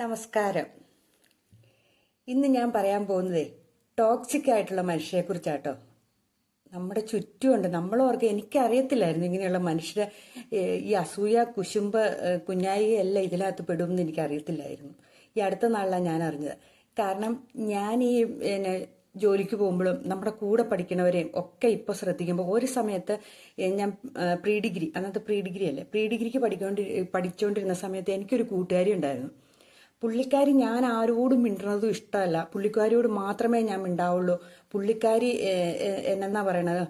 നമസ്കാരം. ഇന്ന് ഞാൻ പറയാൻ പോകുന്നത് ടോക്സിക് ആയിട്ടുള്ള മനുഷ്യരെക്കുറിച്ചാട്ടോ. നമ്മുടെ ചുറ്റുമുണ്ട്. നമ്മളോർക്ക് എനിക്കറിയത്തില്ലായിരുന്നു ഇങ്ങനെയുള്ള മനുഷ്യരെ ഈ അസൂയ കുശുമ്പ് കുഞ്ഞായി എല്ലാം ഇതിനകത്ത് പെടുമെന്ന് എനിക്കറിയത്തില്ലായിരുന്നു. ഈ അടുത്ത നാളിലാണ് ഞാൻ അറിഞ്ഞത്. കാരണം ഞാൻ ഈ പിന്നെ ജോലിക്ക് പോകുമ്പോഴും നമ്മുടെ കൂടെ പഠിക്കുന്നവരെയും ഒക്കെ ഇപ്പോൾ ശ്രദ്ധിക്കുമ്പോൾ ഒരു സമയത്ത് ഞാൻ പ്രീ ഡിഗ്രി അന്നത്തെ പ്രീ ഡിഗ്രി അല്ലേ? പ്രീ ഡിഗ്രിക്ക് പഠിക്കൊണ്ടി പഠിച്ചുകൊണ്ടിരുന്ന സമയത്ത് എനിക്കൊരു കൂട്ടുകാരി ഉണ്ടായിരുന്നു. പുള്ളിക്കാരി ഞാൻ ആരോടും മിണ്ടുന്നതും ഇഷ്ടമല്ല. പുള്ളിക്കാരിയോട് മാത്രമേ ഞാൻ മിണ്ടാവുള്ളൂ. പുള്ളിക്കാരി എന്നാ പറയണത്?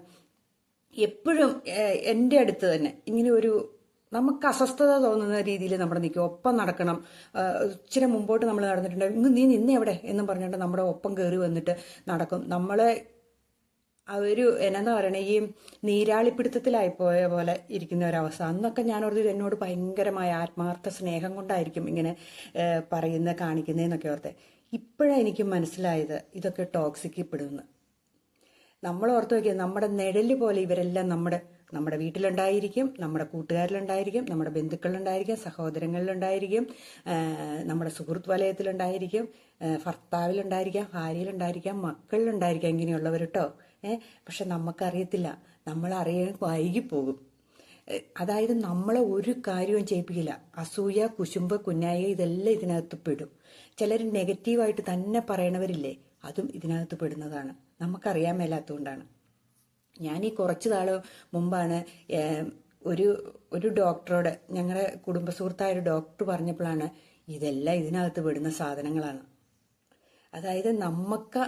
എപ്പോഴും എന്റെ അടുത്ത് തന്നെ ഇങ്ങനെ ഒരു നമുക്ക് അസ്വസ്ഥത തോന്നുന്ന രീതിയിൽ നമ്മൾ നിൽക്കും. ഒപ്പം നടക്കണം. ഇച്ചിരി മുമ്പോട്ട് നമ്മൾ നടന്നിട്ടുണ്ട് ഇങ്ങ് നീ നിന്നെ എവിടെ? എന്നും പറഞ്ഞുകൊണ്ട് നമ്മുടെ ഒപ്പം കയറി വന്നിട്ട് നടക്കും. നമ്മളെ ഒരു എന്നാ പറയണേ ഈ നീരാളിപ്പിടുത്തത്തിലായി പോയ പോലെ ഇരിക്കുന്ന ഒരവസ്ഥ അന്നൊക്കെ ഞാൻ ഓർത്ത് എന്നോട് ഭയങ്കരമായ ആത്മാർത്ഥ സ്നേഹം കൊണ്ടായിരിക്കും ഇങ്ങനെ പറയുന്ന കാണിക്കുന്നതെന്നൊക്കെ ഓർത്തെ. ഇപ്പോഴാണ് എനിക്ക് മനസ്സിലായത് ഇതൊക്കെ ടോക്സിക്കപ്പെടുന്നു നമ്മൾ ഓർത്ത് നോക്കിയാൽ നമ്മുടെ നിഴൽ പോലെ ഇവരെല്ലാം നമ്മുടെ നമ്മുടെ വീട്ടിലുണ്ടായിരിക്കും നമ്മുടെ കൂട്ടുകാരിലുണ്ടായിരിക്കും നമ്മുടെ ബന്ധുക്കളിലുണ്ടായിരിക്കും സഹോദരങ്ങളിലുണ്ടായിരിക്കും നമ്മുടെ സുഹൃത്ത് വലയത്തിലുണ്ടായിരിക്കും ഭർത്താവിലുണ്ടായിരിക്കാം ഭാര്യയിലുണ്ടായിരിക്കാം മക്കളിലുണ്ടായിരിക്കാം ഇങ്ങനെയുള്ളവർ കേട്ടോ ഏഹ് പക്ഷെ നമുക്കറിയത്തില്ല നമ്മൾ അറിയാൻ വൈകിപ്പോകും അതായത് നമ്മളെ ഒരു കാര്യവും ചെയ്യിപ്പിക്കില്ല. അസൂയ കുശുമ്പ് കുഞ്ഞായ ഇതെല്ലാം ഇതിനകത്ത് പെടും. ചിലർ നെഗറ്റീവായിട്ട് തന്നെ പറയണവരില്ലേ അതും ഇതിനകത്ത് പെടുന്നതാണ്. നമുക്കറിയാൻ മേലാത്തതുകൊണ്ടാണ് ഞാൻ ഈ കുറച്ച് നാൾ മുമ്പാണ് ഒരു ഒരു ഡോക്ടറോട് ഞങ്ങളുടെ കുടുംബ സുഹൃത്തായ ഒരു ഡോക്ടർ പറഞ്ഞപ്പോഴാണ് ഇതെല്ലാം ഇതിനകത്ത് പെടുന്ന സാധനങ്ങളാണ്. അതായത് നമുക്ക്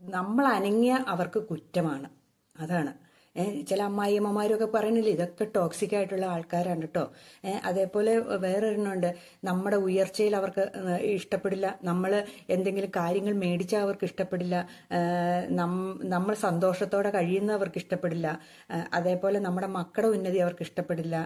നമ്മൾ അനങ്ങിയ അവർക്ക് കുറ്റമാണ്. അതാണ്. ചില അമ്മായിയമ്മമാരൊക്കെ പറയുന്നില്ലേ ഇതൊക്കെ ടോക്സിക് ആയിട്ടുള്ള ആൾക്കാരാണ് കേട്ടോ അതേപോലെ വേറൊരെണ്ണമുണ്ട്. നമ്മുടെ ഉയർച്ചയിൽ അവർക്ക് ഇഷ്ടപ്പെടില്ല. നമ്മൾ എന്തെങ്കിലും കാര്യങ്ങൾ മേടിച്ചാൽ അവർക്ക് ഇഷ്ടപ്പെടില്ല. നമ്മൾ സന്തോഷത്തോടെ കഴിയുന്നവർക്ക് ഇഷ്ടപ്പെടില്ല. അതേപോലെ നമ്മുടെ മക്കളുടെ ഉന്നതി അവർക്ക് ഇഷ്ടപ്പെടില്ല.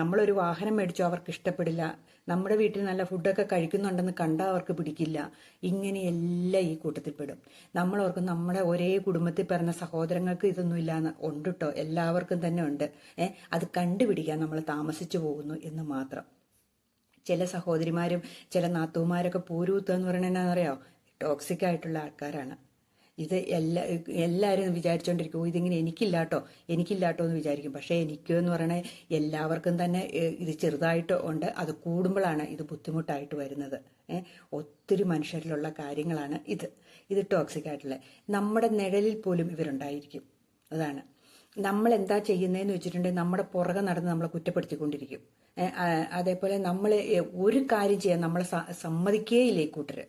നമ്മളൊരു വാഹനം മേടിച്ചോ അവർക്ക് ഇഷ്ടപ്പെടില്ല. നമ്മുടെ വീട്ടിൽ നല്ല ഫുഡൊക്കെ കഴിക്കുന്നുണ്ടെന്ന് കണ്ടാൽ അവർക്ക് പിടിക്കില്ല. ഇങ്ങനെയെല്ലാം ഈ കൂട്ടത്തിൽപ്പെടും നമ്മൾ ഓർക്കും നമ്മുടെ ഒരേ കുടുംബത്തിൽ പിറന്ന സഹോദരങ്ങൾക്ക് ഇതൊന്നും ഇല്ലാന്ന് ഉണ്ട് കേട്ടോ എല്ലാവർക്കും തന്നെ ഉണ്ട്. ഏഹ് അത് കണ്ടുപിടിക്കാൻ നമ്മൾ താമസിച്ചു പോകുന്നു എന്ന് മാത്രം. ചില സഹോദരിമാരും ചില നാത്തൂമാരൊക്കെ പൂരൂത്തുക എന്ന് എന്താണെന്നറിയോ ടോക്സിക് ആയിട്ടുള്ള ആൾക്കാരാണ്. ഇത് എല്ലാ എല്ലാവരും വിചാരിച്ചുകൊണ്ടിരിക്കും "ഓ, ഇതിങ്ങനെ എനിക്കില്ലാട്ടോ എനിക്കില്ലാട്ടോ എന്ന് വിചാരിക്കും. പക്ഷേ എനിക്ക് എന്ന് പറയണേ എല്ലാവർക്കും തന്നെ ഇത് ചെറുതായിട്ട് ഉണ്ട്. അത് കൂടുമ്പോഴാണ് ഇത് ബുദ്ധിമുട്ടായിട്ട് വരുന്നത്. ഒത്തിരി മനുഷ്യരിലുള്ള കാര്യങ്ങളാണ് ഇത്. ഇത് ടോക്സിക് ആയിട്ടുള്ള. നമ്മുടെ നിഴലിൽ പോലും ഇവരുണ്ടായിരിക്കും. അതാണ്. നമ്മൾ എന്താ ചെയ്യുന്നതെന്ന് വെച്ചിട്ടുണ്ടെങ്കിൽ നമ്മുടെ പുറകെ നടന്ന് നമ്മളെ കുറ്റപ്പെടുത്തിക്കൊണ്ടിരിക്കും. അതേപോലെ നമ്മൾ ഒരു കാര്യം ചെയ്യാൻ നമ്മളെ സമ്മതിക്കേയില്ലേ കൂട്ടര്.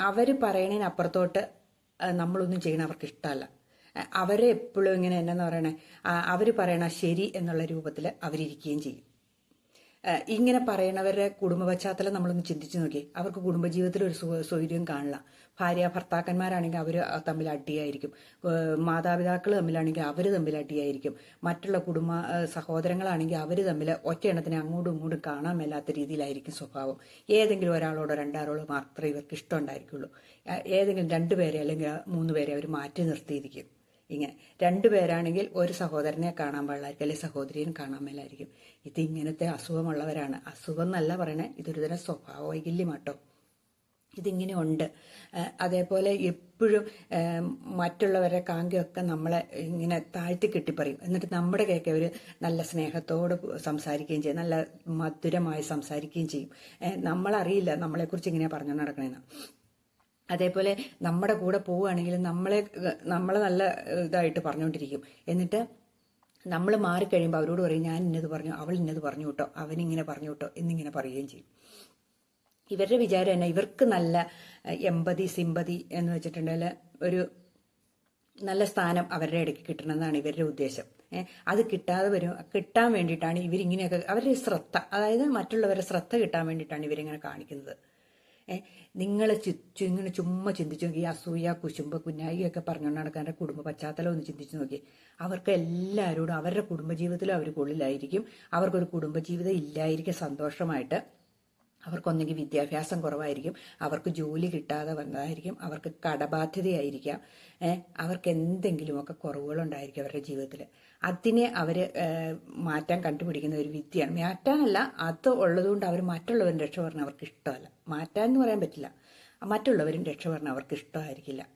അവർ പറയണതിന് അപ്പുറത്തോട്ട് ആ, നമ്മളൊന്നും ചെയ്യണ അവർക്ക് ഇഷ്ടമല്ല. അവരെ എപ്പോഴും ഇങ്ങനെ എന്നാന്ന് പറയണേ അവർ പറയണ ശരി എന്നുള്ള രൂപത്തിൽ അവരിയ്ക്കുകയും ചെയ്യും. ഇങ്ങനെ പറയണവരുടെ കുടുംബ പശ്ചാത്തലം നമ്മളൊന്ന് ചിന്തിച്ചു നോക്കി അവർക്ക് കുടുംബജീവിതത്തിൽ ഒരു സൗകര്യം കാണില്ല ഭാര്യ ഭർത്താക്കന്മാരാണെങ്കിൽ അവർ തമ്മിൽ അടിയായിരിക്കും. മാതാപിതാക്കൾ തമ്മിലാണെങ്കിൽ അവർ തമ്മിൽ അടിയായിരിക്കും. മറ്റുള്ള കുടുംബ സഹോദരങ്ങളാണെങ്കിൽ അവർ തമ്മിൽ ഒറ്റ എണ്ണത്തിന് അങ്ങോട്ടും ഇങ്ങോട്ടും കാണാൻ മേലാത്ത രീതിയിലായിരിക്കും സ്വഭാവം. ഏതെങ്കിലും ഒരാളോടോ രണ്ടാളോടോ മാത്രമേ ഇവർക്ക് ഇഷ്ടം ഉണ്ടായിരിക്കുള്ളൂ. ഏതെങ്കിലും രണ്ടുപേരെ അല്ലെങ്കിൽ മൂന്ന് പേരെ അവർ മാറ്റി നിർത്തിയിരിക്കും. ഇങ്ങനെ. രണ്ടുപേരാണെങ്കിൽ ഒരു സഹോദരനെ കാണാൻ പാടില്ലായിരിക്കും അല്ലെങ്കിൽ സഹോദരിയെ കാണാൻ മേലായിരിക്കും. ഇത് ഇങ്ങനത്തെ അസുഖമുള്ളവരാണ്. അസുഖം എന്നല്ല പറയണേ ഇതൊരു തരം സ്വഭാവ വൈകല്യമാട്ടോ ഇതിങ്ങനെ ഉണ്ട് അതേപോലെ എപ്പോഴും മറ്റുള്ളവരുടെ മറ്റുള്ളവരെ കാങ്കിയൊക്കെ നമ്മളെ ഇങ്ങനെ താഴ്ത്തി കെട്ടിപ്പറയും. എന്നിട്ട് നമ്മുടെ കേക്ക് അവർ നല്ല സ്നേഹത്തോട് സംസാരിക്കുകയും ചെയ്യും. നല്ല മധുരമായി സംസാരിക്കുകയും ചെയ്യും. നമ്മളറിയില്ല നമ്മളെക്കുറിച്ച് ഇങ്ങനെ പറഞ്ഞു നടക്കണേന്ന്. അതേപോലെ നമ്മുടെ കൂടെ പോവുകയാണെങ്കിൽ നമ്മളെ നമ്മളെ നല്ല ഇതായിട്ട് പറഞ്ഞുകൊണ്ടിരിക്കും. എന്നിട്ട് നമ്മൾ മാറിക്കഴിയുമ്പോൾ അവരോട് പറയും ഞാൻ ഇന്നത് പറഞ്ഞു അവൾ ഇന്നത് പറഞ്ഞു കേട്ടോ അവനിങ്ങനെ പറഞ്ഞു കേട്ടോ എന്നിങ്ങനെ പറയുകയും ചെയ്യും. ഇവരുടെ വിചാരം തന്നെ ഇവർക്ക് നല്ല എമ്പതി സിമ്പതി എന്ന് വെച്ചിട്ടുണ്ടെങ്കിൽ ഒരു നല്ല സ്ഥാനം അവരുടെ ഇടയ്ക്ക് കിട്ടണമെന്നാണ് ഇവരുടെ ഉദ്ദേശം. അത് കിട്ടാതെ വരും. കിട്ടാൻ വേണ്ടിയിട്ടാണ് ഇവരിങ്ങനെയൊക്കെ അവരുടെ ശ്രദ്ധ അതായത് മറ്റുള്ളവരുടെ ശ്രദ്ധ കിട്ടാൻ വേണ്ടിയിട്ടാണ് ഇവരിങ്ങനെ കാണിക്കുന്നത്. നിങ്ങൾ ഇങ്ങനെ ചുമ്മാ ചിന്തിച്ചു നോക്കി അസൂയ കുശുമ്പ് കുഞ്ഞായിയൊക്കെ പറഞ്ഞുകൊണ്ട് നടക്കാന്റെ കുടുംബ പശ്ചാത്തലം ഒന്ന് ചിന്തിച്ചു നോക്കി. അവർക്ക് എല്ലാവരോടും അവരുടെ കുടുംബജീവിതത്തിലും അവർ കൊള്ളിലായിരിക്കും അവർക്കൊരു കുടുംബജീവിതം ഇല്ലായിരിക്കും സന്തോഷമായിട്ട്. അവർക്കൊന്നെങ്കിൽ വിദ്യാഭ്യാസം കുറവായിരിക്കും അവർക്ക് ജോലി കിട്ടാതെ വന്നതായിരിക്കും അവർക്ക് കടബാധ്യതയായിരിക്കാം അവർക്ക് എന്തെങ്കിലുമൊക്കെ കുറവുകളുണ്ടായിരിക്കും അവരുടെ ജീവിതത്തിൽ അതിനെ അവർ മാറ്റാൻ കണ്ടുപിടിക്കുന്ന ഒരു വിദ്യയാണ്. മാറ്റാനല്ല അത് ഉള്ളതുകൊണ്ട് അവർ മറ്റുള്ളവരും രക്ഷ പറഞ്ഞാൽ അവർക്ക് ഇഷ്ടമല്ല. മാറ്റാൻ എന്ന് പറയാൻ പറ്റില്ല. മറ്റുള്ളവരും രക്ഷ പറഞ്ഞാൽ അവർക്ക് ഇഷ്ടമായിരിക്കില്ല.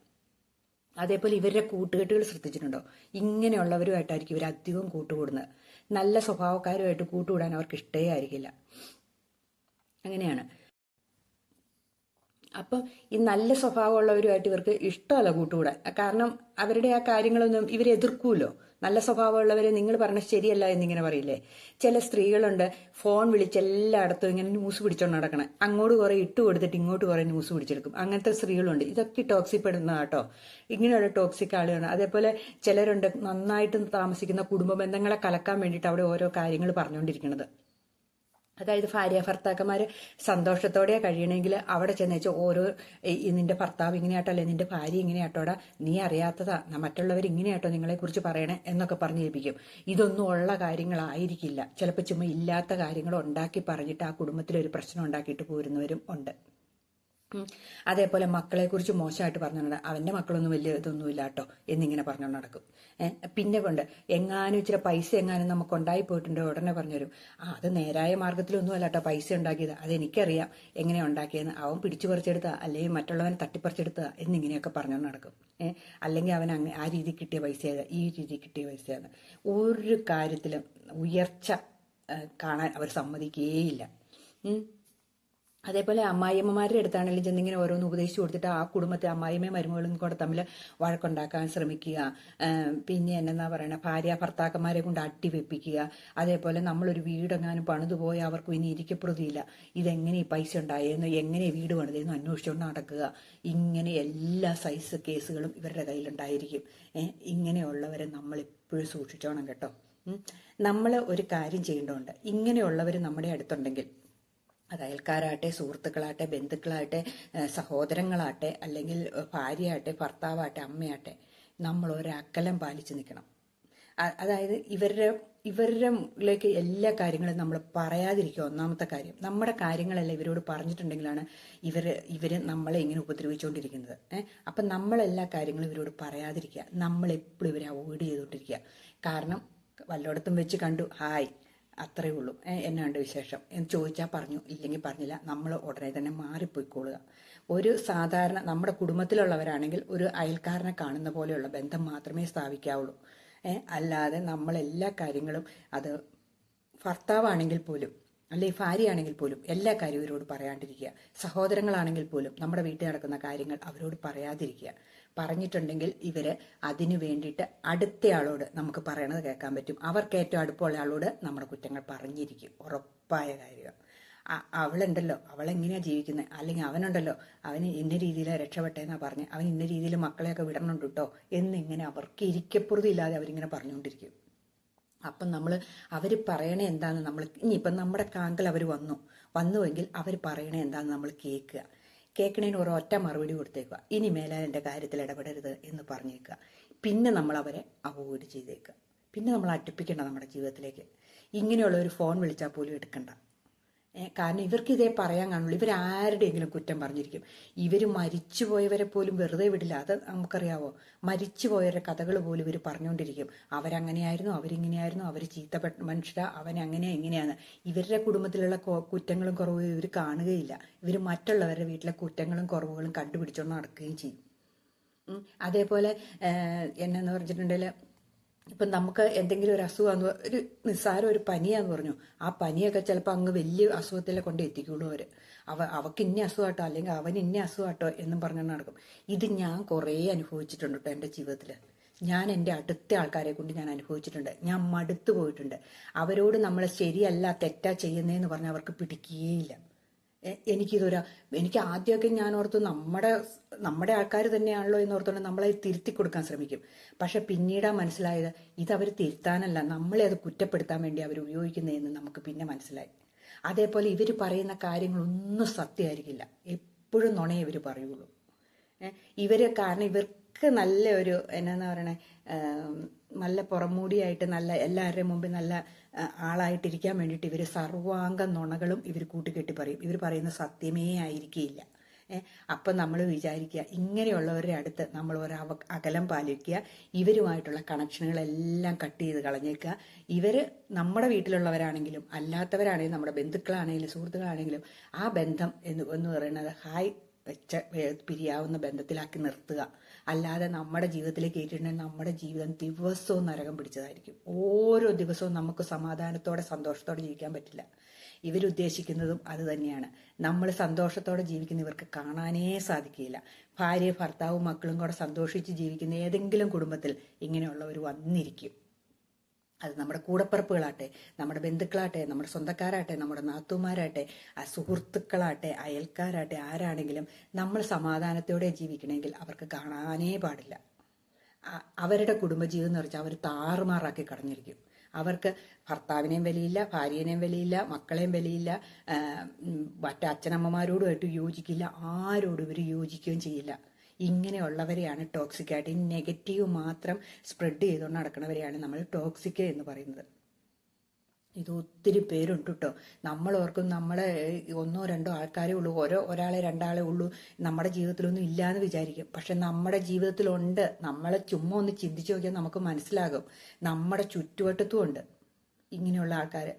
അതേപോലെ ഇവരുടെ കൂട്ടുകെട്ടുകൾ ശ്രദ്ധിച്ചിട്ടുണ്ടോ? ഇങ്ങനെയുള്ളവരുമായിട്ടായിരിക്കും ഇവർ അധികം കൂട്ടുകൂടുന്നത്. നല്ല സ്വഭാവക്കാരുമായിട്ട് കൂട്ടുകൂടാൻ അവർക്ക് ഇഷ്ടേ ആയിരിക്കില്ല. അങ്ങനെയാണ്. അപ്പം ഈ നല്ല സ്വഭാവമുള്ളവരുമായിട്ട് ഇവർക്ക് ഇഷ്ടമല്ല കൂട്ടുകൂടാൻ. കാരണം അവരുടെ ആ കാര്യങ്ങളൊന്നും ഇവർ എതിർക്കൂലോ? നല്ല സ്വഭാവമുള്ളവരെ നിങ്ങൾ പറഞ്ഞ ശരിയല്ല എന്നിങ്ങനെ പറയില്ലേ? ചില സ്ത്രീകളുണ്ട് ഫോൺ വിളിച്ച് എല്ലായിടത്തും ഇങ്ങനെ ന്യൂസ് പിടിച്ചോണ്ട് നടക്കണം. അങ്ങോട്ട് കുറെ ഇട്ട് കൊടുത്തിട്ട് ഇങ്ങോട്ട് കുറെ ന്യൂസ് പിടിച്ചെടുക്കും. അങ്ങനത്തെ സ്ത്രീകളുണ്ട്. ഇതൊക്കെ ടോക്സിക് പെടുന്ന കേട്ടോ. ഇങ്ങനെയുള്ള ടോക്സിക് ആളുകളാണ്. അതേപോലെ ചിലരുണ്ട് നന്നായിട്ട് താമസിക്കുന്ന കുടുംബ ബന്ധങ്ങളെ കലക്കാൻ വേണ്ടിയിട്ട് അവിടെ ഓരോ കാര്യങ്ങൾ പറഞ്ഞുകൊണ്ടിരിക്കുന്നത് അതായത് ഭാര്യ ഭർത്താക്കന്മാർ സന്തോഷത്തോടെ കഴിയണമെങ്കിൽ അവിടെ ചെന്ന് വെച്ചാൽ ഓരോ നിന്റെ ഭർത്താവ് ഇങ്ങനെയാട്ടല്ലേ നിന്റെ ഭാര്യ ഇങ്ങനെയാട്ടോടാ നീ അറിയാത്തതാ മറ്റുള്ളവർ ഇങ്ങനെയാട്ടോ നിങ്ങളെക്കുറിച്ച് പറയണേ എന്നൊക്കെ പറഞ്ഞ് ഏൽപ്പിക്കും ഇതൊന്നും ഉള്ള കാര്യങ്ങളായിരിക്കില്ല ചിലപ്പോൾ ചുമ്മാ ഇല്ലാത്ത കാര്യങ്ങൾ ഉണ്ടാക്കി പറഞ്ഞിട്ട് ആ കുടുംബത്തിൽ ഒരു പ്രശ്നം ഉണ്ടാക്കിയിട്ട് പോരുന്നവരും ഉണ്ട്. അതേപോലെ മക്കളെ കുറിച്ച് മോശമായിട്ട് പറഞ്ഞുകൊണ്ട് അവന്റെ മക്കളൊന്നും വലിയ ഇതൊന്നുമില്ല കേട്ടോ എന്നിങ്ങനെ പറഞ്ഞുകൊണ്ട് നടക്കും. പിന്നെ കൊണ്ട് എങ്ങാനും ഇച്ചിരി പൈസ എങ്ങാനും നമുക്ക് ഉണ്ടായി പോയിട്ടുണ്ടോ ഉടനെ പറഞ്ഞുതരും ആ അത് നേരായ മാർഗത്തിലൊന്നും അല്ല കേട്ടോ പൈസ ഉണ്ടാക്കിയത്. അതെനിക്കറിയാം എങ്ങനെ ഉണ്ടാക്കിയെന്ന്. അവൻ പിടിച്ചു പറിച്ചെടുത്താ അല്ലെങ്കിൽ മറ്റുള്ളവനെ തട്ടിപ്പറിച്ചെടുത്താ എന്നിങ്ങനെയൊക്കെ പറഞ്ഞുകൊണ്ട് നടക്കും. അല്ലെങ്കിൽ അവൻ അങ്ങ് ആ രീതി കിട്ടിയ പൈസയാണ് ഈ രീതി കിട്ടിയ പൈസയാണ് ഒരു കാര്യത്തിലും ഉയർച്ച കാണാൻ അവർ സമ്മതിക്കുകയേയില്ല ഉം. അതേപോലെ അമ്മായിയമ്മമാരുടെ അടുത്താണെങ്കിലും ചെന്നിങ്ങനെ ഓരോന്ന് ഉപദേശിച്ചു കൊടുത്തിട്ട് ആ കുടുംബത്തെ അമ്മായിമ്മയും മരുമകളും കൂടെ തമ്മിൽ വഴക്കുണ്ടാക്കാൻ ശ്രമിക്കുക. പിന്നെ എന്നാ പറയണ ഭാര്യ ഭർത്താക്കന്മാരെ കൊണ്ട് അട്ടിവെപ്പിക്കുക അതേപോലെ നമ്മളൊരു വീടെങ്ങാനും പണിതുപോയ അവർക്ക് ഇനി ഇരിക്കപ്പെടുകയില്ല ഇതെങ്ങനെ ഈ പൈസ ഉണ്ടായിരുന്നു എങ്ങനെ വീട് പണിതെന്ന് അന്വേഷിച്ചുകൊണ്ട് നടക്കുക. ഇങ്ങനെ എല്ലാ സൈസ് കേസുകളും ഇവരുടെ കയ്യിലുണ്ടായിരിക്കും. ഇങ്ങനെയുള്ളവരെ നമ്മൾ എപ്പോഴും സൂക്ഷിച്ചോണം കേട്ടോ. നമ്മൾ ഒരു കാര്യം ചെയ്യേണ്ടതുണ്ട്. ഇങ്ങനെയുള്ളവർ നമ്മുടെ അടുത്തുണ്ടെങ്കിൽ അത് അയൽക്കാരാകട്ടെ സുഹൃത്തുക്കളാകട്ടെ ബന്ധുക്കളാട്ടെ സഹോദരങ്ങളാട്ടെ അല്ലെങ്കിൽ ഭാര്യയാട്ടെ ഭാര്യയാകട്ടെ അമ്മയാട്ടെ നമ്മൾ ഒരക്കലം പാലിച്ചു നിൽക്കണം. അതായത് ഇവരുടെ ഇവരിലേക്ക് എല്ലാ കാര്യങ്ങളും നമ്മൾ പറയാതിരിക്കുക ഒന്നാമത്തെ കാര്യം. നമ്മുടെ കാര്യങ്ങളെല്ലാം ഇവരോട് പറഞ്ഞിട്ടുണ്ടെങ്കിലാണ് ഇവർ ഇവർ നമ്മളെ ഇങ്ങനെ ഉപദ്രവിച്ചുകൊണ്ടിരിക്കുന്നത്. ഏഹ് അപ്പം നമ്മളെല്ലാ കാര്യങ്ങളും ഇവരോട് പറയാതിരിക്കുക. നമ്മൾ എപ്പോഴും ഇവരെ അവോയ്ഡ് ചെയ്തുകൊണ്ടിരിക്കുക. കാരണം വല്ലയിടത്തും വെച്ച് കണ്ടു ഹായ് അത്രേ ഉള്ളൂ. എന്നാണ്ട് വിശേഷം. എന്ന് ചോദിച്ചാൽ പറഞ്ഞു. ഇല്ലെങ്കിൽ പറഞ്ഞില്ല. നമ്മൾ ഉടനെ തന്നെ മാറിപ്പോയിക്കോളുക. ഒരു സാധാരണ നമ്മുടെ കുടുംബത്തിലുള്ളവരാണെങ്കിൽ ഒരു അയൽക്കാരനെ കാണുന്ന പോലെയുള്ള ബന്ധം മാത്രമേ സ്ഥാപിക്കാവുള്ളൂ. അല്ലാതെ നമ്മൾ എല്ലാ കാര്യങ്ങളും അത് ഭർത്താവാണെങ്കിൽ പോലും അല്ലെ ഭാര്യയാണെങ്കിൽ പോലും എല്ലാ കാര്യവും ഇവരോട് പറയാണ്ടിരിക്കുക. സഹോദരങ്ങളാണെങ്കിൽ പോലും നമ്മുടെ വീട്ടിൽ നടക്കുന്ന കാര്യങ്ങൾ അവരോട് പറയാതിരിക്കുക. പറഞ്ഞിട്ടുണ്ടെങ്കിൽ ഇവർ അതിനു വേണ്ടിയിട്ട് അടുത്തയാളോട് നമുക്ക് പറയണത് കേൾക്കാൻ പറ്റും. അവർക്ക് ഏറ്റവും അടുപ്പമുള്ള ആളോട് നമ്മുടെ കുറ്റങ്ങൾ പറഞ്ഞിരിക്കും. ഉറപ്പായ കാര്യം. അവളുണ്ടല്ലോ. അവളെങ്ങനെയാണ് ജീവിക്കുന്നത് അല്ലെങ്കിൽ അവനുണ്ടല്ലോ. അവന് ഇന്ന രീതിയിൽ രക്ഷപ്പെട്ടെന്നാ പറഞ്ഞ് അവൻ ഇന്ന രീതിയിൽ മക്കളെയൊക്കെ വിടണുണ്ട് കേട്ടോ എന്നിങ്ങനെ അവർക്ക് ഇരിക്കപ്പുറതി ഇല്ലാതെ അവരിങ്ങനെ പറഞ്ഞുകൊണ്ടിരിക്കും. അപ്പം നമ്മൾ അവർ പറയണേ എന്താണെന്ന് നമ്മൾ ഇനിയിപ്പം നമ്മുടെ കാങ്കൽ അവർ വന്നു. വന്നുവെങ്കിൽ അവർ പറയണേ എന്താണെന്ന് നമ്മൾ കേൾക്കുക. കേൾക്കണേന് ഒരു ഒറ്റ മറുപടി കൊടുത്തേക്കുക. ഇനി മേലാൽ എന്റെ കാര്യത്തിൽ ഇടപെടരുത് എന്ന് പറഞ്ഞേക്കുക. പിന്നെ നമ്മൾ അവരെ അവോയ്ഡ് ചെയ്തേക്കുക. പിന്നെ നമ്മൾ അടുപ്പിക്കേണ്ട നമ്മുടെ ജീവിതത്തിലേക്ക്. ഇങ്ങനെയുള്ള ഒരു ഫോൺ വിളിച്ചാൽ പോലും എടുക്കണ്ട. കാരണം ഇവർക്ക് ഇതേ പറയാൻ കാണുള്ളൂ. ഇവർ ആരുടെയെങ്കിലും കുറ്റം പറഞ്ഞിരിക്കും. ഇവർ മരിച്ചുപോയവരെ പോലും വെറുതെ വിടില്ല. അത് നമുക്കറിയാവോ? മരിച്ചുപോയവരുടെ കഥകൾ പോലും ഇവർ പറഞ്ഞുകൊണ്ടിരിക്കും. അവരങ്ങനെയായിരുന്നു അവരിങ്ങനെയായിരുന്നു അവർ ചീത്തപ്പെട്ട മനുഷ്യരാ അവൻ അങ്ങനെ എങ്ങനെയാണ് ഇവരുടെ കുടുംബത്തിലുള്ള കുറ്റങ്ങളും കുറവും ഇവർ കാണുകയില്ല. ഇവർ മറ്റുള്ളവരുടെ വീട്ടിലെ കുറ്റങ്ങളും കുറവുകളും കണ്ടുപിടിച്ചുകൊണ്ട് നടക്കുകയും ചെയ്യും. അതേപോലെ എന്നാന്ന് പറഞ്ഞിട്ടുണ്ടെങ്കിൽ ഇപ്പം നമുക്ക് എന്തെങ്കിലും ഒരു അസുഖമാന്ന് ഒരു നിസ്സാരം ഒരു പനിയാന്ന് പറഞ്ഞു. ആ പനിയൊക്കെ ചിലപ്പോൾ അങ്ങ് വലിയ അസുഖത്തിലെ കൊണ്ട് എത്തിക്കുള്ളൂ അവർ അവ അവക്ക് ഇന്ന അസുഖമാട്ടോ അല്ലെങ്കിൽ അവൻ ഇന്ന അസുഖമാട്ടോ എന്നും പറഞ്ഞു നടക്കും. ഇത് ഞാൻ കുറേ അനുഭവിച്ചിട്ടുണ്ട് കേട്ടോ എന്റെ ജീവിതത്തിൽ ഞാൻ എന്റെ അടുത്ത ആൾക്കാരെ കൊണ്ട് ഞാൻ അനുഭവിച്ചിട്ടുണ്ട്. ഞാൻ മടുത്തു പോയിട്ടുണ്ട്. അവരോട് നമ്മൾ ശരിയല്ല തെറ്റാ ചെയ്യുന്നതെന്ന് പറഞ്ഞാൽ അവർക്ക് പിടിക്കുകയില്ല. എനിക്കിതൊരു എനിക്ക് ആദ്യമൊക്കെ ഞാൻ ഓർത്ത് നമ്മുടെ നമ്മുടെ ആൾക്കാർ തന്നെയാണല്ലോ എന്ന് ഓർത്തുകൊണ്ട് നമ്മളെ തിരുത്തി കൊടുക്കാൻ ശ്രമിക്കും. പക്ഷെ പിന്നീടാ മനസ്സിലായത് ഇത് അവർ തിരുത്താനല്ല നമ്മളെ അത് കുറ്റപ്പെടുത്താൻ വേണ്ടി അവർ ഉപയോഗിക്കുന്നതെന്ന് നമുക്ക് പിന്നെ മനസ്സിലായി. അതേപോലെ ഇവർ പറയുന്ന കാര്യങ്ങളൊന്നും സത്യമായിരിക്കില്ല. എപ്പോഴും നുണയെ ഇവർ പറയുള്ളൂ. ഇവർ കാരണം ഇവർക്ക് നല്ല ഒരു എന്നാന്ന് പറയണേ നല്ല പുറമൂടിയായിട്ട് നല്ല എല്ലാവരുടെയും മുമ്പിൽ നല്ല ആളായിട്ടിരിക്കാൻ വേണ്ടിയിട്ട് ഇവർ സർവാംഗ നുണകളും ഇവർ കൂട്ടിക്കെട്ടി പറയും. ഇവർ പറയുന്ന സത്യമേ ആയിരിക്കില്ല അപ്പം നമ്മൾ വിചാരിക്കുക ഇങ്ങനെയുള്ളവരുടെ അടുത്ത് നമ്മൾ ഒരു അവ അകലം പാലിക്കുക ഇവരുമായിട്ടുള്ള കണക്ഷനുകളെല്ലാം കട്ട് ചെയ്ത് കളഞ്ഞേക്കുക. ഇവർ നമ്മുടെ വീട്ടിലുള്ളവരാണെങ്കിലും അല്ലാത്തവരാണെങ്കിലും നമ്മുടെ ബന്ധുക്കളാണെങ്കിലും സുഹൃത്തുക്കളാണെങ്കിലും ആ ബന്ധം എന്ന് എന്ന് പറയുന്നത് ഹായ് വെച്ച പിരിയാവുന്ന ബന്ധത്തിലാക്കി നിർത്തുക. അല്ലാതെ നമ്മുടെ ജീവിതത്തിലേക്ക് ഏറ്റിട്ടുണ്ടെങ്കിൽ നമ്മുടെ ജീവിതം ദിവസവും നരകം പിടിച്ചതായിരിക്കും. ഓരോ ദിവസവും നമുക്ക് സമാധാനത്തോടെ സന്തോഷത്തോടെ ജീവിക്കാൻ പറ്റില്ല. ഇവരുദ്ദേശിക്കുന്നതും അത് തന്നെയാണ്. നമ്മൾ സന്തോഷത്തോടെ ജീവിക്കുന്ന ഇവർക്ക് കാണാനേ സാധിക്കില്ല ഭാര്യ ഭർത്താവും മക്കളും കൂടെ സന്തോഷിച്ച് ജീവിക്കുന്ന ഏതെങ്കിലും കുടുംബത്തിൽ ഇങ്ങനെയുള്ളവർ വന്നിരിക്കും. അത് നമ്മുടെ കൂടപ്പിറപ്പുകളാട്ടെ നമ്മുടെ ബന്ധുക്കളാട്ടെ നമ്മുടെ സ്വന്തക്കാരാട്ടെ നമ്മുടെ നാത്തുമാരാട്ടെ സുഹൃത്തുക്കളാട്ടെ അയൽക്കാരാട്ടെ ആരാണെങ്കിലും നമ്മൾ സമാധാനത്തോടെ ജീവിക്കണമെങ്കിൽ അവർക്ക് കാണാനേ പാടില്ല. അവരുടെ കുടുംബജീവിതം എന്ന് പറഞ്ഞാൽ അവർ താറുമാറാക്കി കടഞ്ഞിരിക്കും അവർക്ക് ഭർത്താവിനെയും വിലയില്ല ഭാര്യേനെയും വിലയില്ല മക്കളെയും വിലയില്ല അച്ഛനമ്മമാരോടുമായിട്ട് യോജിക്കില്ല ആരോടും ഇവർ യോജിക്കുകയും ചെയ്യില്ല. ഇങ്ങനെയുള്ളവരെയാണ് ടോക്സിക് ആയിട്ട് ഈ നെഗറ്റീവ് മാത്രം സ്പ്രെഡ് ചെയ്തുകൊണ്ട് നടക്കുന്നവരെയാണ് നമ്മൾ ടോക്സിക് എന്ന് പറയുന്നത്. ഇത് ഒത്തിരി പേരുണ്ട് കേട്ടോ നമ്മൾ ഓർക്കും നമ്മളെ ഒന്നോ രണ്ടോ ആൾക്കാരേ ഉള്ളൂ ഓരോ ഒരാളെ രണ്ടാളെ ഉള്ളൂ നമ്മുടെ ജീവിതത്തിലൊന്നും ഇല്ലാന്ന് വിചാരിക്കും. പക്ഷെ നമ്മുടെ ജീവിതത്തിലുണ്ട്. നമ്മളെ ചുമ്മാ ഒന്ന് ചിന്തിച്ചു നോക്കിയാൽ നമുക്ക് മനസ്സിലാകും. നമ്മുടെ ചുറ്റുവട്ടത്തും ഉണ്ട് ഇങ്ങനെയുള്ള ആൾക്കാർ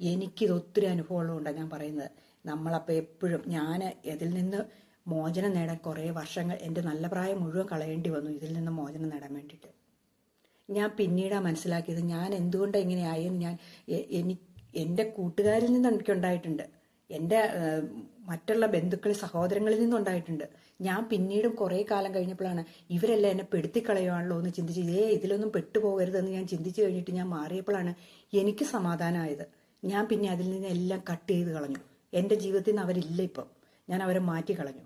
എനിക്കിത് ഒത്തിരി അനുഭവമുള്ളതുകൊണ്ടാണ് ഞാൻ പറയുന്നത്. നമ്മളപ്പോൾ എപ്പോഴും ഞാൻ ഇതിൽ നിന്ന് മോചനം നേടാൻ കുറേ വർഷങ്ങൾ എന്റെ നല്ല പ്രായം മുഴുവൻ കളയേണ്ടി വന്നു ഇതിൽ നിന്ന് മോചനം നേടാൻ വേണ്ടിയിട്ട്. ഞാൻ പിന്നീടാണ് മനസ്സിലാക്കിയത് ഞാൻ എന്തുകൊണ്ടാണ് ഇങ്ങനെ ആയെന്ന് ഞാൻ എനി എന്റെ കൂട്ടുകാരിൽ നിന്ന് എനിക്കുണ്ടായിട്ടുണ്ട്. എന്റെ മറ്റുള്ള ബന്ധുക്കൾ സഹോദരങ്ങളിൽ നിന്നുണ്ടായിട്ടുണ്ട്. ഞാൻ പിന്നീടും കുറേ കാലം കഴിഞ്ഞപ്പോഴാണ് ഇവരെല്ലാം എന്നെ പെടുത്തിക്കളയുവാണല്ലോ എന്ന് ചിന്തിച്ച് ഏ ഇതിലൊന്നും പെട്ടുപോകരുതെന്ന് ഞാൻ ചിന്തിച്ചു കഴിഞ്ഞിട്ട് ഞാൻ മാറിയപ്പോഴാണ് എനിക്ക് സമാധാനമായത്. ഞാൻ പിന്നെ അതിൽ നിന്ന് എല്ലാം കട്ട് ചെയ്ത് കളഞ്ഞു. എന്റെ ജീവിതത്തിൽ നിന്ന് അവരില്ല ഇപ്പം. ഞാൻ അവരെ മാറ്റി കളഞ്ഞു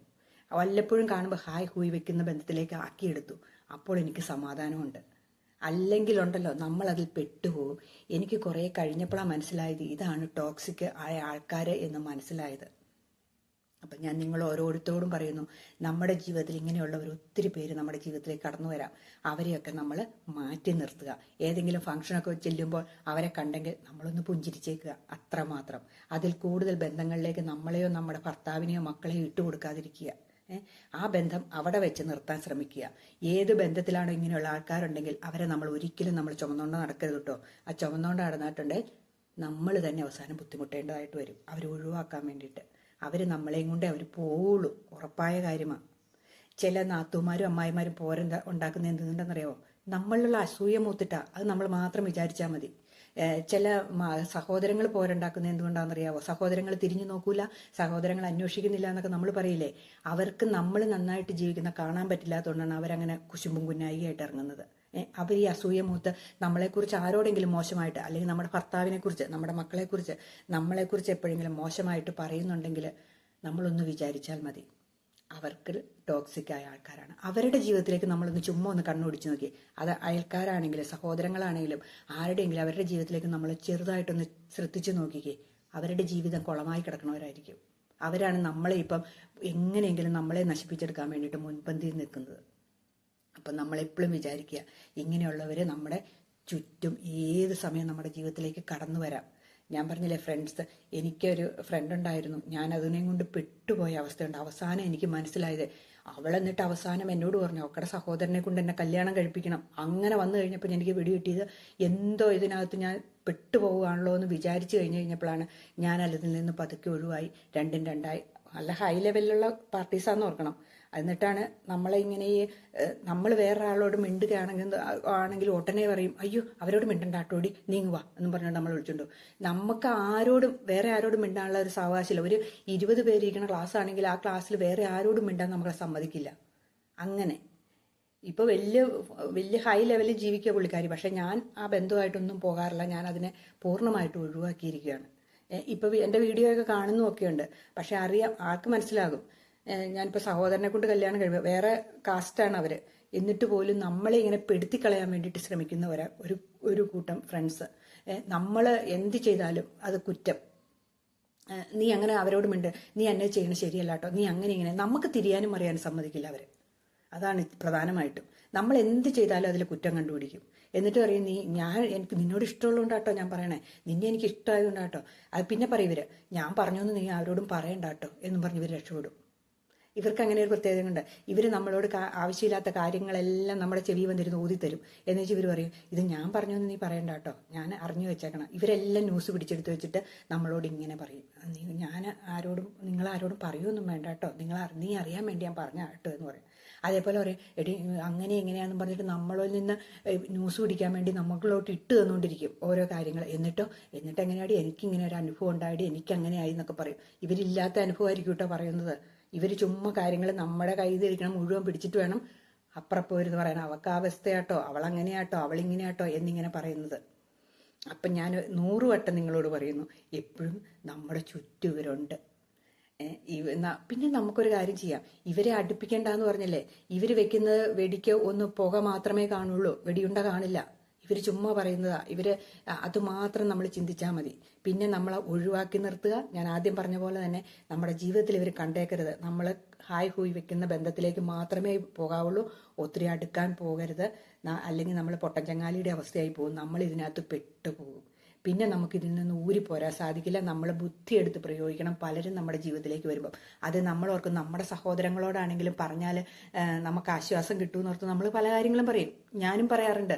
വല്ലപ്പോഴും കാണുമ്പോൾ ഹായ് ഹൂയി വെക്കുന്ന ബന്ധത്തിലേക്ക് ആക്കിയെടുത്തു. അപ്പോൾ എനിക്ക് സമാധാനമുണ്ട്. അല്ലെങ്കിലുണ്ടല്ലോ നമ്മൾ അതിൽ പെട്ടുപോകും. എനിക്ക് കുറേ കഴിഞ്ഞപ്പോഴാണ് മനസ്സിലായത് ഇതാണ് ടോക്സിക് ആയ ആൾക്കാർ എന്ന് മനസ്സിലായത്. അപ്പം ഞാൻ നിങ്ങൾ ഓരോരുത്തരോടും പറയുന്നു നമ്മുടെ ജീവിതത്തിൽ ഇങ്ങനെയുള്ളവർ ഒത്തിരി പേര് നമ്മുടെ ജീവിതത്തിലേക്ക് കടന്നു വരാം. അവരെയൊക്കെ നമ്മൾ മാറ്റി നിർത്തുക. ഏതെങ്കിലും ഫംഗ്ഷനൊക്കെ ചെല്ലുമ്പോൾ അവരെ കണ്ടെങ്കിൽ നമ്മളൊന്ന് പുഞ്ചിരിച്ചേക്കുക. അത്രമാത്രം. അതിൽ കൂടുതൽ ബന്ധങ്ങളിലേക്ക് നമ്മളെയോ നമ്മുടെ ഭർത്താവിനെയോ മക്കളെയോ ഇട്ട് കൊടുക്കാതിരിക്കുക ഏ? ആ ബന്ധം അവിടെ വെച്ച് നിർത്താൻ ശ്രമിക്കുക. ഏത് ബന്ധത്തിലാണോ ഇങ്ങനെയുള്ള ആൾക്കാരുണ്ടെങ്കിൽ അവരെ നമ്മൾ ഒരിക്കലും നമ്മൾ ചുമന്നോണ്ട് നടക്കരുത് കേട്ടോ ആ ചുമന്നോണ്ട് നടന്നിട്ടുണ്ടെങ്കിൽ നമ്മൾ തന്നെ അവസാനം ബുദ്ധിമുട്ടേണ്ടതായിട്ട് വരും. അവർ ഒഴിവാക്കാൻ വേണ്ടിയിട്ട്. അവർ നമ്മളെയും കൊണ്ടേ അവർ പോവുള്ളൂ. ഉറപ്പായ കാര്യമാണ് ചില നാത്തുമാരും അമ്മായിമാരും പോരെന്താ ഉണ്ടാക്കുന്ന എന്തുണ്ടെന്നറിയാമോ നമ്മളിലുള്ള അസൂയ മൂത്തിട്ടാ. അത് നമ്മൾ മാത്രം വിചാരിച്ചാൽ മതി. ചില സഹോദരങ്ങൾ പോരുണ്ടാക്കുന്നത് എന്തുകൊണ്ടാണെന്നറിയാവോ? സഹോദരങ്ങൾ തിരിഞ്ഞു നോക്കൂല സഹോദരങ്ങൾ അന്വേഷിക്കുന്നില്ല എന്നൊക്കെ നമ്മൾ പറയില്ലേ? അവർക്ക് നമ്മൾ നന്നായിട്ട് ജീവിക്കുന്ന കാണാൻ പറ്റില്ലാത്തതുകൊണ്ടാണ് അവരങ്ങനെ കുശുമ്പും കുന്നായിയായിട്ട് ഇറങ്ങുന്നത്. അവർ ഈ അസൂയ മൂത്ത് നമ്മളെക്കുറിച്ച് ആരോടെങ്കിലും മോശമായിട്ട് അല്ലെങ്കിൽ നമ്മുടെ ഭർത്താവിനെ കുറിച്ച് നമ്മുടെ മക്കളെക്കുറിച്ച് നമ്മളെക്കുറിച്ച് എപ്പോഴെങ്കിലും മോശമായിട്ട് പറയുന്നുണ്ടെങ്കിൽ നമ്മളൊന്ന് വിചാരിച്ചാൽ മതി. അവർക്ക് ടോക്സിക് ആയ ആൾക്കാരാണ്. അവരുടെ ജീവിതത്തിലേക്ക് നമ്മളൊന്ന് ചുമ്മാ ഒന്ന് കണ്ണോടിച്ചു നോക്കി അത് അയൽക്കാരാണെങ്കിലും സഹോദരങ്ങളാണെങ്കിലും ആരുടെയെങ്കിലും അവരുടെ ജീവിതത്തിലേക്ക് നമ്മൾ ചെറുതായിട്ടൊന്ന് ശ്രദ്ധിച്ചു നോക്കിക്കേ. അവരുടെ ജീവിതം കുളമായി കിടക്കണവരായിരിക്കും അവരാണ് നമ്മളെ ഇപ്പം എങ്ങനെയെങ്കിലും നമ്മളെ നശിപ്പിച്ചെടുക്കാൻ വേണ്ടിയിട്ട് മുൻപന്തിയിൽ നിൽക്കുന്നത്. അപ്പം നമ്മളെപ്പോഴും വിചാരിക്കുക ഇങ്ങനെയുള്ളവർ നമ്മുടെ ചുറ്റും ഏത് സമയം നമ്മുടെ ജീവിതത്തിലേക്ക് കടന്നു വരാം. ഞാൻ പറഞ്ഞില്ലേ ഫ്രണ്ട്സ് എനിക്കൊരു ഫ്രണ്ട് ഉണ്ടായിരുന്നു. ഞാൻ അതിനെയും കൊണ്ട് പെട്ടുപോയ അവസ്ഥയുണ്ട്. അവസാനം എനിക്ക് മനസ്സിലായത് അവൾ എന്നിട്ട് അവസാനം എന്നോട് പറഞ്ഞു അവക്കടെ സഹോദരനെ കൊണ്ട് എന്നെ കല്യാണം കഴിപ്പിക്കണം. അങ്ങനെ വന്നു കഴിഞ്ഞപ്പോൾ എനിക്ക് വെടി കിട്ടിയത് എന്തോ ഇതിനകത്ത് ഞാൻ പെട്ടുപോവുകയാണല്ലോ എന്ന് വിചാരിച്ചു കഴിഞ്ഞ് കഴിഞ്ഞപ്പോഴാണ് ഞാൻ അതിൽ നിന്ന് പതുക്കെ ഒഴിവായി. രണ്ടും രണ്ടായി. നല്ല ഹൈ ലെവലിലുള്ള പാർട്ടീസാന്ന് ഓർക്കണം. എന്നിട്ടാണ് നമ്മളെ ഇങ്ങനെ ഈ നമ്മൾ വേറെ ആളോട് മിണ്ടുകയാണെങ്കിൽ ആണെങ്കിൽ ഉടനെ പറയും അയ്യോ അവരോട് മിണ്ടണ്ട ആട്ടോടി നീങ്ങുക എന്നും പറഞ്ഞുകൊണ്ട് നമ്മൾ വിളിച്ചുണ്ടോ നമുക്ക് ആരോടും വേറെ ആരോടും മിണ്ടാനുള്ള ഒരു സാവകാശമില്ല. ഒരു ഇരുപത് പേര് ഇരിക്കുന്ന ക്ലാസ് ആണെങ്കിൽ ആ ക്ലാസ്സിൽ വേറെ ആരോടും മിണ്ടാൻ നമ്മളെ സമ്മതിക്കില്ല. അങ്ങനെ. ഇപ്പോൾ വലിയ വലിയ ഹൈ ലെവലിൽ ജീവിക്കുക പുള്ളിക്കാരി. പക്ഷേ ഞാൻ ആ ബന്ധുവായിട്ടൊന്നും പോകാറില്ല. ഞാൻ അതിനെ പൂർണമായിട്ട് ഒഴിവാക്കിയിരിക്കുകയാണ്. ഇപ്പോൾ എന്റെ വീഡിയോ ഒക്കെ കാണുന്നതൊക്കെ ഉണ്ട് പക്ഷെ അറിയാം ആൾക്ക് മനസ്സിലാകും. ഞാനിപ്പോൾ സഹോദരനെ കൊണ്ട് കല്യാണം കഴിവ് വേറെ കാസ്റ്റാണ് അവർ എന്നിട്ട് പോലും നമ്മളെ ഇങ്ങനെ പെടുത്തി കളയാൻ വേണ്ടിയിട്ട് ശ്രമിക്കുന്നവരാ ഒരു ഒരു കൂട്ടം ഫ്രണ്ട്സ് നമ്മൾ എന്ത് ചെയ്താലും അത് കുറ്റം. നീ അങ്ങനെ അവരോട് മിണ്ട് നീ എന്നെ ചെയ്യണത് ശരിയല്ല കേട്ടോ നീ അങ്ങനെ ഇങ്ങനെ. നമുക്ക് തിരിയാനും അറിയാനും സമ്മതിക്കില്ല അവർ അതാണ് പ്രധാനമായിട്ടും. നമ്മൾ എന്ത് ചെയ്താലും അതിൽ കുറ്റം കണ്ടുപിടിക്കും. എന്നിട്ട് പറയും നീ ഞാൻ എനിക്ക് നിന്നോട് ഇഷ്ടമുള്ളതുകൊണ്ടാട്ടോ ഞാൻ പറയണേ. നിന്നെ എനിക്ക് ഇഷ്ടമായതുകൊണ്ടാട്ടോ. അത് പിന്നെ പറയും ഇവർ ഞാൻ പറഞ്ഞൊന്ന് നീ ആരോടും പറയണ്ടാട്ടോ. എന്നും പറഞ്ഞ് ഇവർ രക്ഷപ്പെടും. ഇവർക്ക് അങ്ങനെ ഒരു പ്രത്യേകതയുണ്ട്. ഇവർ നമ്മളോട് ആവശ്യമില്ലാത്ത കാര്യങ്ങളെല്ലാം നമ്മുടെ ചെവി വന്നിരുന്ന് ഊതിത്തരും. എന്ന് വെച്ച് ഇവർ പറയും ഇത് ഞാൻ പറഞ്ഞൊന്നും നീ പറയണ്ട കേട്ടോ. ഞാൻ അറിഞ്ഞു വെച്ചേക്കണം. ഇവരെല്ലാം ന്യൂസ് പിടിച്ചെടുത്ത് വെച്ചിട്ട് നമ്മളോട് ഇങ്ങനെ പറയും. ഞാൻ ആരോടും നിങ്ങൾ ആരോടും പറയുമൊന്നും വേണ്ട കേട്ടോ. നിങ്ങൾ നീ അറിയാൻ വേണ്ടി ഞാൻ പറഞ്ഞ കേട്ടോ എന്ന് പറയും. അതേപോലെ പറയും എടി അങ്ങനെ എങ്ങനെയാണെന്ന് പറഞ്ഞിട്ട് നമ്മളിൽ നിന്ന് ന്യൂസ് പിടിക്കാൻ വേണ്ടി നമ്മളോട്ട് ഇട്ട് തന്നുകൊണ്ടിരിക്കും ഓരോ കാര്യങ്ങൾ. എന്നിട്ടോ എന്നിട്ട് എങ്ങനെയാടി എനിക്കിങ്ങനെ ഒരു അനുഭവം ഉണ്ടായിട്ട് എനിക്ക് അങ്ങനെ ആയി എന്നൊക്കെ പറയും. ഇവരില്ലാത്ത അനുഭവമായിരിക്കും കേട്ടോ പറയുന്നത്. ഇവർ ചുമ്മാ കാര്യങ്ങൾ നമ്മുടെ കയ്യിൽ ഇരിക്കണം മുഴുവൻ പിടിച്ചിട്ട് വേണം അപ്പുറപ്പോരുന്ന് പറയണം അവൾക്ക് ആ അവസ്ഥയാട്ടോ അവൾ അങ്ങനെയാട്ടോ അവളിങ്ങനെയാട്ടോ എന്നിങ്ങനെ പറയുന്നത്. അപ്പം ഞാൻ നൂറ് വട്ടം നിങ്ങളോട് പറയുന്നു എപ്പോഴും നമ്മുടെ ചുറ്റും ഇവരുണ്ട്. ഏ, ഇവ- ന- പിന്നെ നമുക്കൊരു കാര്യം ചെയ്യാം. ഇവരെ അടുപ്പിക്കണ്ടെന്ന് പറഞ്ഞല്ലേ ഇവർ വെക്കുന്നത് വെടിക്ക് ഒന്ന് പുക മാത്രമേ കാണുള്ളൂ വെടിയുണ്ട കാണില്ല. ഇവർ ചുമ്മാ പറയുന്നതാ. ഇവർ അതുമാത്രം നമ്മൾ ചിന്തിച്ചാൽ മതി. പിന്നെ നമ്മളെ ഒഴിവാക്കി നിർത്തുക. ഞാൻ ആദ്യം പറഞ്ഞ പോലെ തന്നെ നമ്മുടെ ജീവിതത്തിൽ ഇവർ കണ്ടേക്കരുത്. നമ്മൾ ഹായ് ഹൂയി വെക്കുന്ന ബന്ധത്തിലേക്ക് മാത്രമേ പോകാവുള്ളൂ. ഒത്തിരി അടുക്കാൻ പോകരുത്. അല്ലെങ്കിൽ നമ്മൾ പൊട്ടഞ്ചങ്ങാലിയുടെ അവസ്ഥയായി പോകും. നമ്മൾ ഇതിനകത്ത് പെട്ടുപോകും. പിന്നെ നമുക്ക് ഇതിൽ നിന്ന് ഊരിപ്പോരാൻ സാധിക്കില്ല. നമ്മൾ ബുദ്ധി എടുത്ത് പ്രയോഗിക്കണം. പലരും നമ്മുടെ ജീവിതത്തിലേക്ക് വരുമ്പോൾ അത് നമ്മൾ ഓർക്കും. നമ്മുടെ സഹോദരങ്ങളോടാണെങ്കിലും പറഞ്ഞാൽ നമുക്ക് ആശ്വാസം കിട്ടുമെന്ന് ഓർത്ത് നമ്മൾ പല കാര്യങ്ങളും പറയും. ഞാനും പറയാറുണ്ട്.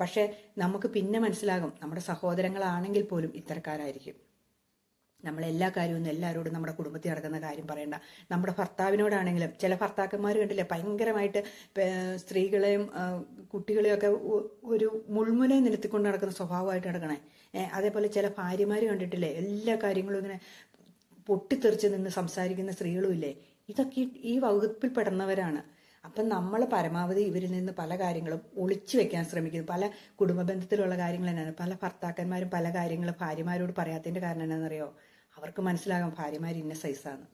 പക്ഷേ നമുക്ക് പിന്നെ മനസ്സിലാകും. നമ്മുടെ സഹോദരങ്ങളാണെങ്കിൽ പോലും ഇത്തരക്കാരായിരിക്കും. നമ്മൾ എല്ലാ കാര്യവും എല്ലാവരോടും നമ്മുടെ കുടുംബത്തിൽ നടക്കുന്ന കാര്യം പറയണ്ട. നമ്മുടെ ഭർത്താവിനോടാണെങ്കിലും ചില ഭർത്താക്കന്മാർ കണ്ടില്ലേ? ഭയങ്കരമായിട്ട് സ്ത്രീകളെയും കുട്ടികളെയും ഒക്കെ ഒരു മുൾമുനെ നിലത്തിക്കൊണ്ട് നടക്കുന്ന സ്വഭാവമായിട്ട് നടക്കണേ. അതേപോലെ ചില ഭാര്യമാർ കണ്ടിട്ടില്ലേ? എല്ലാ കാര്യങ്ങളും ഇങ്ങനെ പൊട്ടിത്തെറിച്ച് നിന്ന് സംസാരിക്കുന്ന സ്ത്രീകളും ഇല്ലേ ഇതൊക്കെ ഈ- വകുപ്പിൽ പെടുന്നവരാണ്. അപ്പം നമ്മൾ പരമാവധി ഇവരിൽ നിന്ന് പല കാര്യങ്ങളും ഒളിച്ചു വെക്കാൻ ശ്രമിക്കുന്നു. പല കുടുംബ ബന്ധത്തിലുള്ള കാര്യങ്ങൾ തന്നെയാണ് പല ഭർത്താക്കന്മാരും പല കാര്യങ്ങളും ഭാര്യമാരോട് പറയാത്തതിന്റെ കാരണം എന്താണെന്നറിയോ അവർക്ക് മനസ്സിലാകാം ഭാര്യമാർ ഇന്ന സൈസാണ്.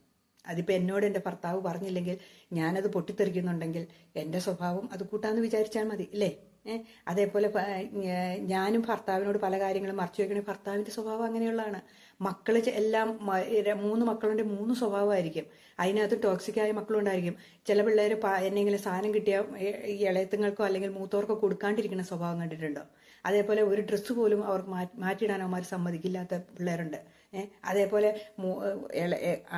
അതിപ്പോൾ എന്നോട് എന്റെ ഭർത്താവ് പറഞ്ഞില്ലെങ്കിൽ ഞാനത് പൊട്ടിത്തെറിക്കുന്നുണ്ടെങ്കിൽ എന്റെ സ്വഭാവം അത് കൂട്ടാന്ന് വിചാരിച്ചാൽ മതി ഇല്ലേ? അതേപോലെ ഞാനും ഭർത്താവിനോട് പല കാര്യങ്ങളും മറച്ചു വയ്ക്കണേ ഭർത്താവിന്റെ സ്വഭാവം അങ്ങനെയുള്ളതാണ്. മക്കൾ എല്ലാം മൂന്ന് മക്കളുടെ മൂന്ന് സ്വഭാവമായിരിക്കും. അതിനകത്ത് ടോക്സിക്കായ മക്കളും ഉണ്ടായിരിക്കും ചില പിള്ളേർ എന്തെങ്കിലും സാധനം കിട്ടിയ ഇളയത്തുങ്ങൾക്കോ അല്ലെങ്കിൽ മൂത്തവർക്കോ കൊടുക്കാണ്ടിരിക്കുന്ന സ്വഭാവം കണ്ടിട്ടുണ്ടോ? അതേപോലെ ഒരു ഡ്രസ്സ് പോലും അവർക്ക് മാറ്റി മാറ്റിയിടാൻ അവന്മാർ സമ്മതിക്കില്ലാത്ത പിള്ളേരുണ്ട്. അതേപോലെ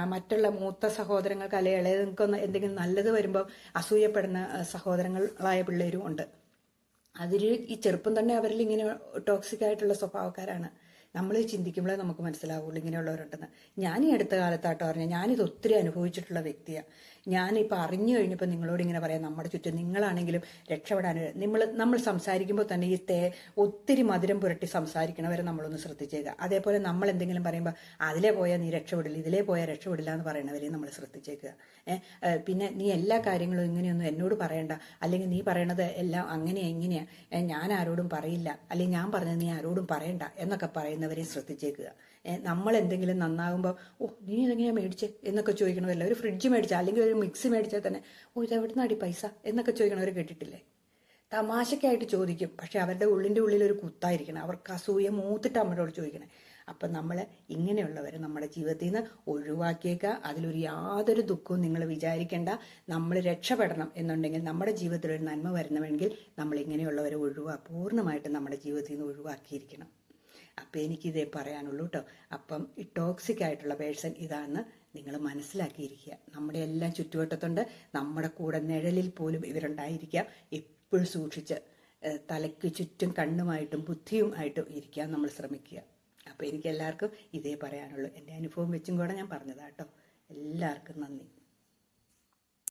മറ്റുള്ള മൂത്ത സഹോദരങ്ങൾക്ക് അല്ലെങ്കിൽ ഇളയതുങ്ങൾക്കൊന്ന് എന്തെങ്കിലും നല്ലത് വരുമ്പോൾ അസൂയപ്പെടുന്ന സഹോദരങ്ങളായ പിള്ളേരും ഉണ്ട്. അതിൽ ഈ ചെറുപ്പം തന്നെ അവരിൽ ഇങ്ങനെ ടോക്സിക് ആയിട്ടുള്ള സ്വഭാവക്കാരാണ്. നമ്മൾ ചിന്തിക്കുമ്പോഴേ നമുക്ക് മനസ്സിലാവുള്ളൂ ഇങ്ങനെയുള്ളവരുണ്ടെന്ന്. ഞാൻ ഈ അടുത്ത കാലത്താട്ടോ പറഞ്ഞാൽ ഞാനിത് ഒത്തിരി അനുഭവിച്ചിട്ടുള്ള വ്യക്തിയാണ് ഞാനിപ്പോൾ അറിഞ്ഞു കഴിഞ്ഞപ്പോൾ നിങ്ങളോട് ഇങ്ങനെ പറയാം നമ്മുടെ ചുറ്റും നിങ്ങളാണെങ്കിലും രക്ഷപ്പെടാൻ നമ്മൾ നമ്മൾ സംസാരിക്കുമ്പോൾ തന്നെ ഈ തേ ഒത്തിരി മധുരം പുരട്ടി സംസാരിക്കണവരെ നമ്മളൊന്ന് ശ്രദ്ധിച്ചേക്കുക അതേപോലെ നമ്മൾ എന്തെങ്കിലും പറയുമ്പോൾ അതിലെ പോയാൽ നീ രക്ഷപ്പെടില്ല ഇതിലേ പോയാൽ രക്ഷപ്പെടില്ല എന്ന് പറയണവരെയും നമ്മൾ ശ്രദ്ധിച്ചേക്കുക പിന്നെ നീ എല്ലാ കാര്യങ്ങളും ഇങ്ങനെയൊന്നും എന്നോട് പറയണ്ട. അല്ലെങ്കിൽ നീ പറയണത് എല്ലാം അങ്ങനെയാ ഇങ്ങനെയാ. ഞാൻ ആരോടും പറയില്ല. അല്ലെങ്കിൽ ഞാൻ പറഞ്ഞത് നീ ആരോടും പറയണ്ട എന്നൊക്കെ പറയുന്നവരെയും ശ്രദ്ധിച്ചേക്കുക നമ്മൾ എന്തെങ്കിലും നന്നാകുമ്പോൾ ഓ നീ ഇതെങ്ങനെയാ മേടിച്ചേ? എന്നൊക്കെ ചോദിക്കണമല്ലോ ഒരു ഫ്രിഡ്ജ് മേടിച്ചാൽ അല്ലെങ്കിൽ ഒരു മിക്സി മേടിച്ചാൽ തന്നെ ഓ ഇത് എവിടെ നിന്നാടി പൈസ? എന്നൊക്കെ ചോദിക്കണവർ കേട്ടിട്ടില്ലേ? തമാശക്കായിട്ട് ചോദിക്കും. പക്ഷെ അവരുടെ ഉള്ളിന്റെ ഉള്ളിൽ ഒരു കുത്തായിരിക്കണം. അവർക്ക് അസൂയ മൂത്തിട്ട് നമ്മളോട് ചോദിക്കണേ. അപ്പം നമ്മൾ ഇങ്ങനെയുള്ളവരെ നമ്മുടെ ജീവിതത്തിൽ നിന്ന് ഒഴിവാക്കിയേക്കുക അതിലൊരു യാതൊരു ദുഃഖവും നിങ്ങൾ വിചാരിക്കേണ്ട. നമ്മൾ രക്ഷപ്പെടണം എന്നുണ്ടെങ്കിൽ നമ്മുടെ ജീവിതത്തിൽ ഒരു നന്മ വരണമെങ്കിൽ നമ്മൾ ഇങ്ങനെയുള്ളവരെ ഒഴിവാ പൂർണമായിട്ടും നമ്മുടെ ജീവിതത്തിൽ നിന്ന് ഒഴിവാക്കിയിരിക്കണം. അപ്പം എനിക്കിതേ പറയാനുള്ളൂ കേട്ടോ അപ്പം ഈ ടോക്സിക് ആയിട്ടുള്ള പേഴ്സൺ ഇതാണെന്ന് നിങ്ങൾ മനസ്സിലാക്കിയിരിക്കുക. നമ്മുടെ എല്ലാം ചുറ്റുവട്ടത്തുണ്ട്. നമ്മുടെ കൂടെ നിഴലിൽ പോലും ഇവരുണ്ടായിരിക്കാം എപ്പോഴും സൂക്ഷിച്ച് തലയ്ക്ക് ചുറ്റും കണ്ണുമായിട്ടും ബുദ്ധിയും ആയിട്ടും ഇരിക്കാൻ നമ്മൾ ശ്രമിക്കുക. അപ്പോൾ എനിക്ക് എല്ലാവർക്കും ഇതേ പറയാനുള്ളൂ. എന്റെ അനുഭവം വെച്ചും കൂടെ ഞാൻ പറഞ്ഞതാട്ടോ എല്ലാവർക്കും നന്ദി.